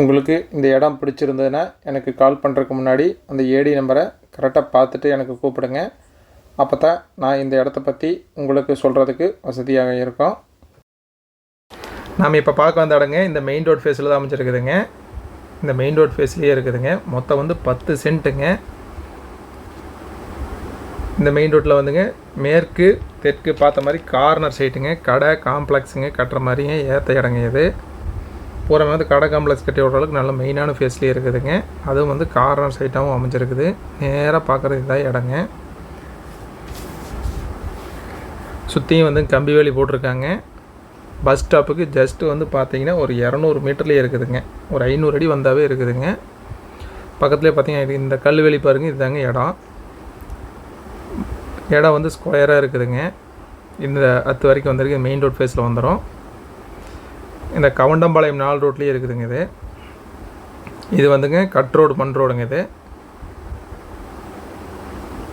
உங்களுக்கு இந்த இடம் பிடிச்சிருந்ததுன்னா எனக்கு கால் பண்ணுறதுக்கு முன்னாடி அந்த ஏடி நம்பரை கரெக்டாக பார்த்துட்டு எனக்கு கூப்பிடுங்க. அப்போ தான் நான் இந்த இடத்த பற்றி உங்களுக்கு சொல்கிறதுக்கு வசதியாக இருக்கும். நாம் இப்போ பார்க்க வந்த இடங்க இந்த மெயின் ரோட் ஃபேஸில் தான் அமைச்சிருக்குதுங்க இந்த மெயின் ரோட் ஃபேஸ்லேயே இருக்குதுங்க. மொத்தம் வந்து பத்து சென்ட்டுங்க. இந்த மெயின் ரோட்டில் வந்துங்க மேற்கு தெற்கு பார்த்த மாதிரி கார்னர் சைட்டுங்க கடை காம்ப்ளெக்ஸுங்க கட்டுற மாதிரிங்க ஏற்ற இடங்க இது. பூரா வந்து கடை காம்ப்ளெக்ஸ் கட்டி விடுற அளவுக்கு நல்ல மெயினான ஃபேஸ்லேயே இருக்குதுங்க. அதுவும் வந்து கார்னர் சைட்டாகவும் அமைஞ்சிருக்குது. நேராக பார்க்குறது இதான் இடங்க. சுற்றியும் வந்து கம்பி வேலி போட்டிருக்காங்க. பஸ் ஸ்டாப்புக்கு ஜஸ்ட்டு வந்து பார்த்தீங்கன்னா ஒரு இரநூறு மீட்டர்லேயே இருக்குதுங்க. ஒரு ஐநூறு அடி வந்தாவே இருக்குதுங்க. பக்கத்துலேயே பார்த்தீங்கன்னா இந்த கல்வெளி பாருங்கள் இதுதாங்க இடம். இடம் வந்து ஸ்கொயராக இருக்குதுங்க. இந்த அத்து வரைக்கும் வந்திருக்கு மெயின் ரோட் ஃபேஸில் வந்துடும் இந்த கவண்டம்பாளையம் நாலு ரோட்லேயே இருக்குதுங்க இது. இது வந்துங்க கட் ரோடு மண் ரோடுங்க இது.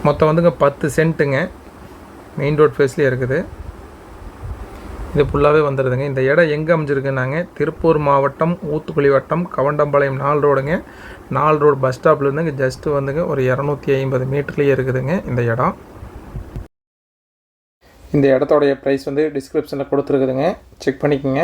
மொத்தம் வந்துங்க பத்து சென்ட்டுங்க. மெயின் ரோட் ஃபேஸ்லேயே இருக்குது. இது ஃபுல்லாகவே வந்துடுதுங்க இந்த இடம் எங்கே அமைஞ்சிருக்குன்னாங்க திருப்பூர் மாவட்டம் ஊத்துக்குழி வட்டம் கவண்டம்பாளையம் நாலு ரோடுங்க. நாலு ரோடு பஸ் ஸ்டாப்லேருந்துங்க ஜஸ்ட்டு வந்துங்க ஒரு இரநூத்தி ஐம்பது மீட்டர்லேயே இருக்குதுங்க இந்த இடம். இந்த இடத்தோடைய ப்ரைஸ் வந்து டிஸ்கிரிப்ஷனில் கொடுத்துருக்குதுங்க. செக் பண்ணிக்கோங்க.